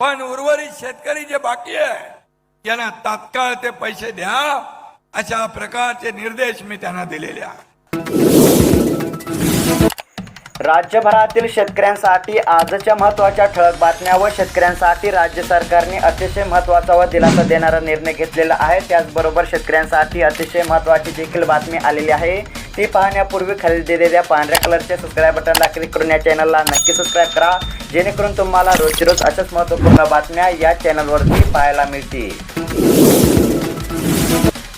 पण उर्वरित शेतकरी जे बाकी आहे त्यांना तात्काळ ते पैसे द्या अशा प्रकारचे निर्देश मी त्यांना दिलेले राज्यभरातील शेतकऱ्यांसाठी आजच्या महत्त्वाच्या ठळक बातम्या व शेतकऱ्यांसाठी राज्य सरकारने अतिशय महत्त्वाचा व दिलासा देणारा निर्णय घेतलेला आहे. त्याचबरोबर शेतकऱ्यांसाठी अतिशय महत्त्वाची देखील बातमी आलेली आहे. ती पाहण्यापूर्वी खाली दिलेल्या पांढऱ्या कलरच्या सबस्क्राईब बटनला क्लिक करून या चॅनलला नक्की सबस्क्राईब करा जेणेकरून तुम्हाला रोजची रोज अशाच महत्त्वपूर्ण बातम्या या चॅनलवरती पाहायला मिळतील.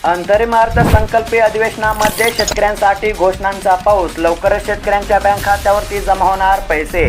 अंतरिमार्थ संकल्पी अधिवेशनामध्ये शेतकऱ्यांसाठी घोषणांचा पाऊस. लवकरच शेतकऱ्यांच्या बँक खात्यावरती जमा होणार पैसे.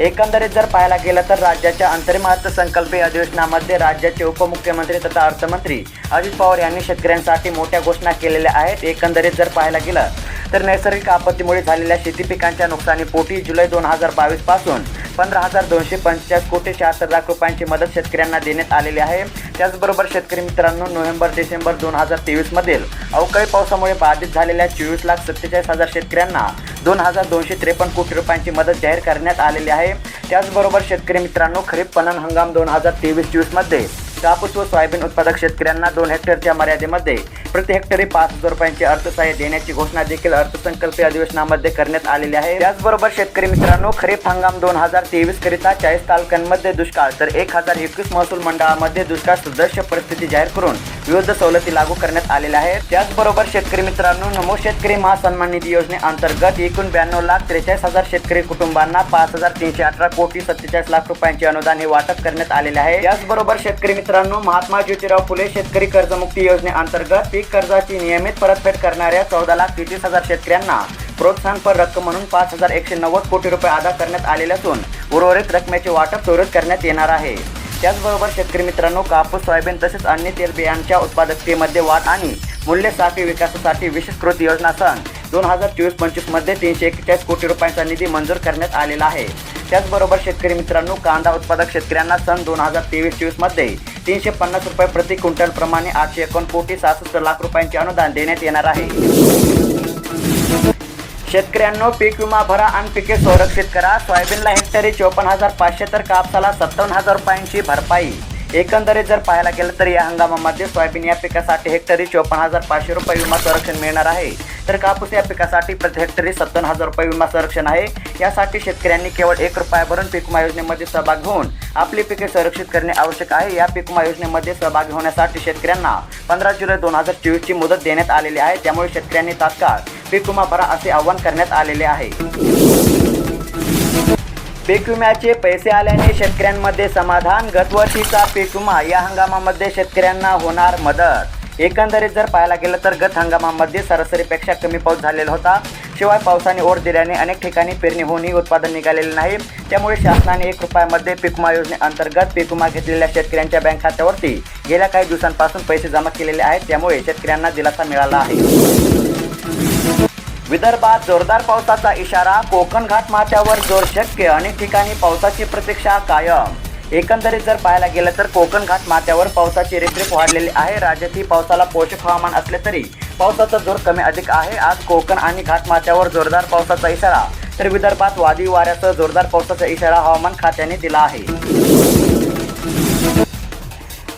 एकंदरीत जर पाहायला गेलं तर राज्याच्या अंतरिम अर्थसंकल्पीय अधिवेशनामध्ये राज्याचे उपमुख्यमंत्री तथा अर्थमंत्री अजित पवार यांनी शेतकऱ्यांसाठी मोठ्या घोषणा केलेल्या आहेत. एकंदरीत जर पाहायला गेलं तर नैसर्गिक आपत्तीमुळे झालेल्या शेती पिकांच्या नुकसानीपोटी जुलै दोन हजार बावीसपासून पंधरा हजार दोनशे पंचेचाळीस कोटी शहात्तर लाख रुपयांची मदत शेतकऱ्यांना देण्यात आलेली आहे. त्याचबरोबर शेतकरी मित्रांनो नोव्हेंबर डिसेंबर दोन हजार तेवीसमधील अवकाळी पावसामुळे बाधित झालेल्या चोवीस लाख सत्तेचाळीस हजार शेतकऱ्यांना दोन हजार दोनशे त्रेपन्न कोटी रुपयांची मदत जाहीर करण्यात आलेली आहे. त्याचबरोबर शेतकरी मित्रांनो खरीप पणन हंगाम दोन हजार तेवीस चोवीसमध्ये कापूस व सोयाबीन उत्पादक शेतकऱ्यांना दोन हेक्टरच्या मर्यादेमध्ये प्रति हेक्टरी पाच हजार रुपयांचे अर्थसहाय्य देण्याची घोषणा देखील अर्थसंकल्पीय अधिवेशनामध्ये करण्यात आलेली आहे. त्याचबरोबर शेतकरी मित्रांनो खरीप हंगाम दोन हजार तेवीस करिता चाळीस तालुक्यांमध्ये दुष्काळ तर एक हजार एकवीस महसूल मंडळामध्ये दुष्काळ सदृश्य परिस्थिती जाहीर करून विविध सवलती लागू करण्यात आलेल्या आहेत. त्याचबरोबर शेतकरी मित्रांनो नमो शेतकरी महासन्मान निधी योजनेअंतर्गत एकूण ब्याण्णव लाख त्रेचाळीस हजार शेतकरी कुटुंबांना पाच हजार तीनशे अठरा कोटी सत्तेचाळीस लाख रुपयांचे अनुदान हे वाटप करण्यात आलेले आहे. त्याचबरोबर शेतकरी मित्रांनो महात्मा ज्योतिराव फुले शेतकरी कर्जमुक्ती योजनेअंतर्गत पीक कर्जाची नियमित परतफेड करणाऱ्या चौदा लाख तेहतीस हजार शेतकऱ्यांना प्रोत्साहनपर रक्कम म्हणून पाच हजार एकशे नव्वद कोटी रुपये अदा करण्यात आलेले असून उर्वरित रकमेचे वाटप त्वरित करण्यात येणार आहे. त्याचबरोबर शेतकरी मित्रांनो कापूस सोयाबीन तसेच अन्य तेलबियांच्या उत्पादकतेमध्ये वाढ आणि मूल्य साखळी विकासासाठी विशेष कृती योजना सन दोन हजार चोवीस पंचवीसमध्ये तीनशे एक्केचाळीस कोटी रुपयांचा निधी मंजूर करण्यात आलेला आहे. त्याचबरोबर शेतकरी मित्रांनो कांदा उत्पादक शेतकऱ्यांना सन दोन हजार तेवीस चोवीसमध्ये तीनशे पन्नास रुपये प्रति क्विंटल प्रमाणे आठशे एकोण कोटी सहासष्ट लाख रुपयांचे अनुदान देण्यात येणार आहे. शेतकऱ्यांनो पीक विमा भरा आणि पिके संरक्षित करा. सोयाबीनला हेक्टरी चोपन्न हजार पाचशे तर कापसाला सत्तावन्न हजार रुपयांची भरपाई. एकंदरीत जर पाहायला गेलं तर या हंगामामध्ये सोयाबीन या पिकासाठी हेक्टरी चोपन्न हजार पाचशे रुपये विमा संरक्षण मिळणार आहे. तर कापूस या पिकासाठी प्रति हेक्टरी सत्तावन्न हजार रुपये विमा संरक्षण आहे. यासाठी शेतकऱ्यांनी केवळ एक रुपया भरून पीक विमा योजनेमध्ये सहभाग घेऊन आपली पिके संरक्षित करणे आवश्यक आहे. या पीक विमा योजनेमध्ये सहभागी होण्यासाठी शेतकऱ्यांना पंधरा जुलै दोन हजार चोवीसची मुदत देण्यात आलेली आहे. त्यामुळे शेतकऱ्यांनी तात्काळ पीक विमा भरा असे आवाहन करण्यात आलेले आहे. पीक विम्याचे पैसे आल्याने शेतकऱ्यांमध्ये समाधान गतवर्षीचा पीक विमा या हंगामामध्ये शेतकऱ्यांना होणार मदत. एकंदरीत जर पाहायला गेलं तर गत हंगामामध्ये सरासरीपेक्षा कमी पाऊस झालेला होता. शिवाय पावसाने ओढ दिल्याने अनेक ठिकाणी पेरणी होऊनही उत्पादन निघालेले नाही. त्यामुळे शासनाने एक रुपयामध्ये पीक विमा योजनेअंतर्गत पीक विमा घेतलेल्या शेतकऱ्यांच्या बँक खात्यावरती गेल्या काही दिवसांपासून पैसे जमा केलेले आहेत. त्यामुळे शेतकऱ्यांना दिलासा मिळाला आहे. विदर्भात जोरदार पावसाचा इशारा कोकण घाटमाथ्यावर जोर शक्य अनेक ठिकाणी पावसाची प्रतीक्षा कायम. एकंदरीत जर पाहायला गेलं तर कोकण घाट माथ्यावर पावसाची रेपरेप वाढलेली आहे. राज्यातही पावसाला पोषक हवामान असले तरी पावसाचा जोर कमी अधिक आहे. आज कोकण आणि घाटमाथ्यावर जोरदार पावसाचा इशारा. तर विदर्भात वादी वाऱ्यासह जोरदार पावसाचा इशारा हवामान खात्याने दिला आहे.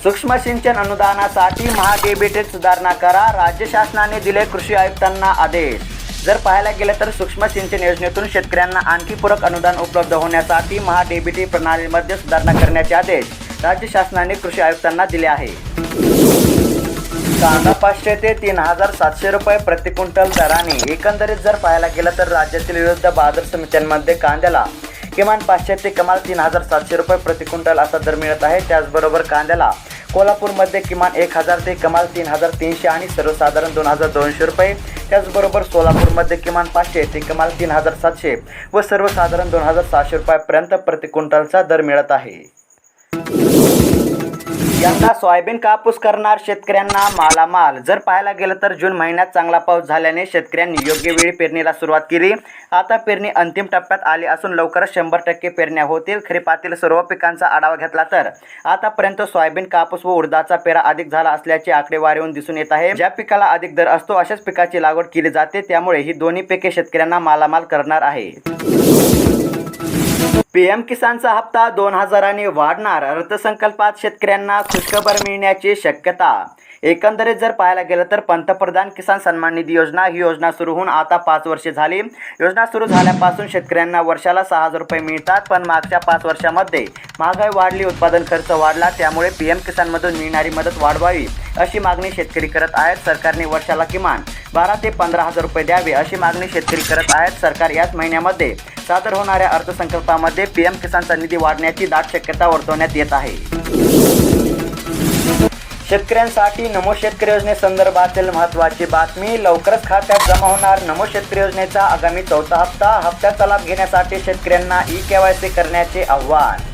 सूक्ष्म सिंचन अनुदानासाठी महाडेबिटेत सुधारणा करा. राज्य शासनाने दिले कृषी आयुक्तांना आदेश. जर पाहायला गेलं तर सूक्ष्म सिंचन योजनेतून शेतकऱ्यांना आणखी पूरक अनुदान उपलब्ध होण्यासाठी महाडीबीटी प्रणालीमध्ये सुधारणा करण्याचे आदेश राज्य शासनाने कृषी आयुक्तांना दिले आहे. कांदा पाचशे ते तीन हजार सातशे रुपये प्रति क्विंटल दराने एकंदरीत जर पाहायला गेलं तर राज्यातील विविध बाजार समित्यांमध्ये कांद्याला किमान पाचशे ते कमाल तीन हजार सातशे रुपये प्रति क्विंटल असा दर मिळत आहे. त्याचबरोबर कांद्याला कोल्हापूरमध्ये किमान एक हजार ते कमाल तीन हजार तीनशे आणि सर्वसाधारण दोन हजार दोनशे रुपये. त्याचबरोबर सोलापूरमध्ये किमान पाचशे ते कमाल तीन हजार सातशे व सर्वसाधारण दोन हजार सहाशे रुपयापर्यंत प्रति क्विंटलचा दर मिळत आहे. यंदा सोयाबीन कापूस करणार शेतकऱ्यांना मालामाल. जर पाहायला गेलं तर जून महिन्यात चांगला पाऊस झाल्याने शेतकऱ्यांनी योग्य वेळी पेरणीला सुरुवात केली. आता पेरणी अंतिम टप्प्यात आली असून लवकरच शंभर टक्के पेरण्या होतील. खरीपातील सर्व पिकांचा आढावा घेतला तर. आतापर्यंत सोयाबीन कापूस व उडदाचा पेरा अधिक झाला असल्याची आकडेवारीहून दिसून येत आहे. ज्या पिकाला अधिक दर असतो अशाच पिकाची लागवड केली जाते. त्यामुळे ही दोन्ही पिके शेतकऱ्यांना मालामाल करणार आहे पीएम किसानचा हप्ता दोन हजारांनी वाढणार अर्थसंकल्पात शेतकऱ्यांना खुशखबर मिळण्याची शक्यता. एकंदरीत जर पाहायला गेलं तर पंतप्रधान किसान सन्मान निधी योजना ही योजना सुरू होऊन आता पाच वर्षे झाली. योजना सुरू झाल्यापासून शेतकऱ्यांना वर्षाला सहा हजार रुपये मिळतात पण मागच्या पाच वर्षामध्ये महागाई वाढली उत्पादन खर्च वाढला त्यामुळे पीएम किसानमधून मिळणारी मदत वाढवावी अशी मागणी शेतकरी करत आहेत. सरकारने वर्षाला किमान बारा ते पंधरा हजार रुपये द्यावे अशी मागणी शेतकरी करत आहेत. सरकार याच महिन्यामध्ये सादर होणाऱ्या अर्थसंकल्पामध्ये पीएम किसानचा निधी वाढण्याची दाट शक्यता वर्तवण्यात येत आहे. शेतकऱ्यांसाठी नमो शेतकरी योजनेसंदर्भातील महत्त्वाची बातमी लवकरच खात्यात जमा होणार. नमो शेतकरी योजनेचा आगामी चौथा हप्ता हप्त्याचा लाभ घेण्यासाठी शेतकऱ्यांना ई केवायसी करण्याचे आव्हान.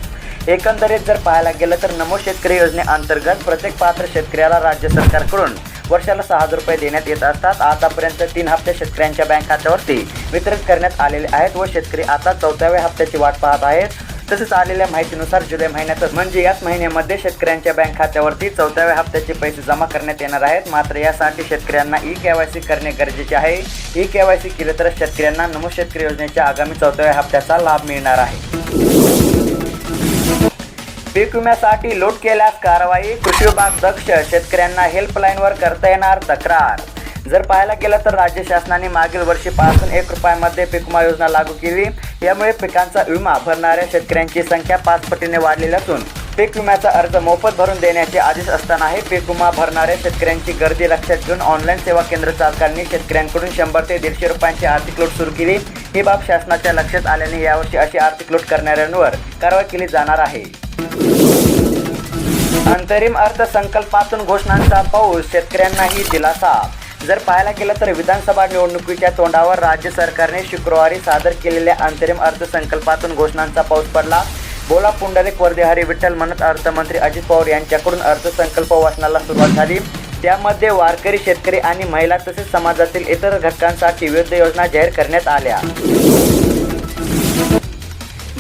एकंदरीत जर पाहायला गेलं तर नमो शेतकरी योजनेअंतर्गत प्रत्येक पात्र शेतकऱ्याला राज्य सरकारकडून वर्षाला सहा हजार रुपये देण्यात येत असतात. आतापर्यंत तीन हप्ते शेतकऱ्यांच्या बँक खात्यावरती वितरित करण्यात आलेले आहेत व शेतकरी आता चौथ्याव्या हप्त्याची वाट पाहत आहेत. तसेच आलेल्या माहितीनुसार जुलै महिन्यातच म्हणजे याच महिन्यामध्ये शेतकऱ्यांच्या बँक खात्यावरती चौथ्याव्या हप्त्याचे पैसे जमा करण्यात येणार आहेत. मात्र यासाठी शेतकऱ्यांना ई केवायसी करणे गरजेचे आहे. ई केवायसी केले तर शेतकऱ्यांना नमो शेतकरी योजनेच्या आगामी चौथ्याव्या हप्त्याचा लाभ मिळणार आहे. पीक विम्यासाठी लूट केल्यास कारवाई कृषी विभाग दक्ष शेतकऱ्यांना हेल्पलाईनवर करता येणार तक्रार. जर पाहायला गेलं तर राज्य शासनाने मागील वर्षीपासून एक रुपयामध्ये पीक विमा योजना लागू केली. यामुळे पिकांचा विमा भरणाऱ्या शेतकऱ्यांची संख्या पाच पटीने वाढलेली असून पीक विम्याचा अर्ज मोफत भरून देण्याचे आदेश असतानाही पीक विमा भरणाऱ्या शेतकऱ्यांची गर्दी लक्षात घेऊन ऑनलाईन सेवा केंद्र चालकांनी शेतकऱ्यांकडून शंभर ते दीडशे रुपयांची आर्थिक लूट सुरू केली. ही बाब शासनाच्या लक्षात आल्याने यावर्षी अशी आर्थिक लूट करणाऱ्यांवर कारवाई केली जाणार आहे. अंतरिम अर्थसंकल्पातून घोषणांचा पाऊस शेतकऱ्यांनाही दिलासा. जर पाहायला गेलं तर विधानसभा निवडणुकीच्या तोंडावर राज्य सरकारने शुक्रवारी सादर केलेल्या अंतरिम अर्थसंकल्पातून घोषणांचा पाऊस पडला. बोला पुंडलिक वर्देहरी विठ्ठल म्हणत अर्थमंत्री अजित पवार यांच्याकडून अर्थसंकल्प वाचनाला सुरुवात झाली. त्यामध्ये वारकरी शेतकरी आणि महिला तसेच समाजातील इतर घटकांसाठी विविध योजना जाहीर करण्यात आल्या.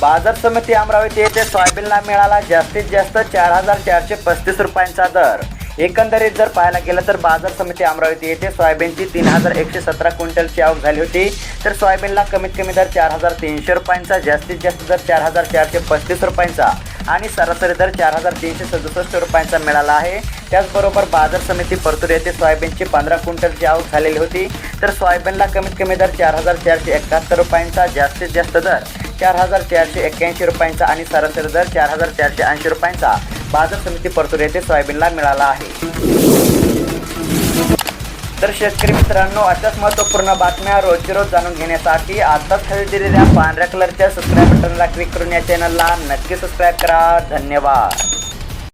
बाजार समिती अमरावती येथे सोयाबीनला मिळाला जास्तीत जास्त चार हजार चारशे पस्तीस रुपयांचा दर. एकंदरीत जर पाहायला गेलं तर बाजार समिती अमरावती येथे सोयाबीनची तीन हजार एकशे सतरा क्विंटलची आवक झाली होती. तर सोयाबीनला कमीत कमी दर चार हजार तीनशे रुपयांचा जास्तीत जास्त दर चार हजार चारशे पस्तीस रुपयांचा आणि सरासरी दर चार हजार तीनशे सदुसष्ट रुपयांचा मिळाला आहे. त्याचबरोबर बाजार समिती परतूर येथे सोयाबीनची पंधरा क्विंटलची आवक झालेली होती. तर सोयाबीनला कमीत कमी दर चार हजार चारशे एकाहत्तर रुपयांचा जास्तीत जास्त दर चार हजार चारशे एक्क्याऐंशी रुपयांचा आणि सरासरी दर चार हजार चारशे ऐंशी रुपयांचा. बाजार समिती परतूर येथे सोयाबीनला मिळाला आहे. तर शेतकरी मित्रांनो अशाच महत्त्वपूर्ण बातम्या रोजची रोज जाणून घेण्यासाठी आताच खाली दिलेल्या पांढऱ्या कलरच्या सबस्क्राईब बटनला क्लिक करून या चॅनलला नक्की सबस्क्राईब करा. धन्यवाद.